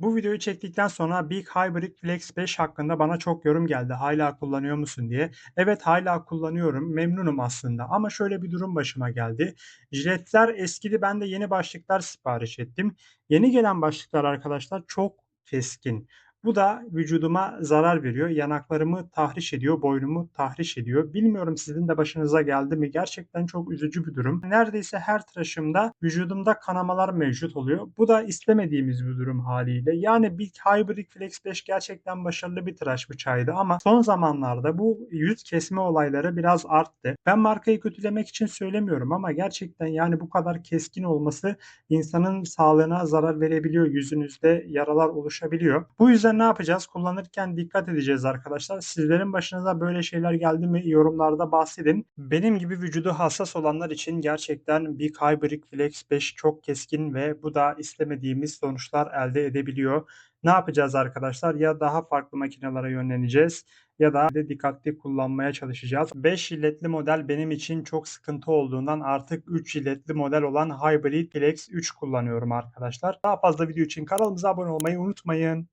Bu videoyu çektikten sonra Big Hybrid Flex 5 hakkında bana çok yorum geldi. Hala kullanıyor musun diye. Evet hala kullanıyorum. Memnunum aslında. Ama şöyle bir durum başıma geldi. Jiletler eskidi. Ben de yeni başlıklar sipariş ettim. Yeni gelen başlıklar arkadaşlar çok keskin. Bu da vücuduma zarar veriyor. Yanaklarımı tahriş ediyor, boynumu tahriş ediyor. Bilmiyorum sizin de başınıza geldi mi? Gerçekten çok üzücü bir durum. Neredeyse her tıraşımda vücudumda kanamalar mevcut oluyor. Bu da istemediğimiz bir durum haliyle. Yani Big Hybrid Flex 5 gerçekten başarılı bir tıraş bıçağıydı ama son zamanlarda bu yüz kesme olayları biraz arttı. Ben markayı kötülemek için söylemiyorum ama gerçekten yani bu kadar keskin olması insanın sağlığına zarar verebiliyor. Yüzünüzde yaralar oluşabiliyor. Bu yüzden ne yapacağız? Kullanırken dikkat edeceğiz arkadaşlar. Sizlerin başınıza böyle şeyler geldi mi? Yorumlarda bahsedin. Benim gibi vücudu hassas olanlar için gerçekten Big Hybrid Flex 5 çok keskin ve bu da istemediğimiz sonuçlar elde edebiliyor. Ne yapacağız arkadaşlar? Ya daha farklı makinelere yönleneceğiz ya da de dikkatli kullanmaya çalışacağız. 5 jiletli model benim için çok sıkıntı olduğundan artık 3 jiletli model olan Hybrid Flex 3 kullanıyorum arkadaşlar. Daha fazla video için kanalımıza abone olmayı unutmayın.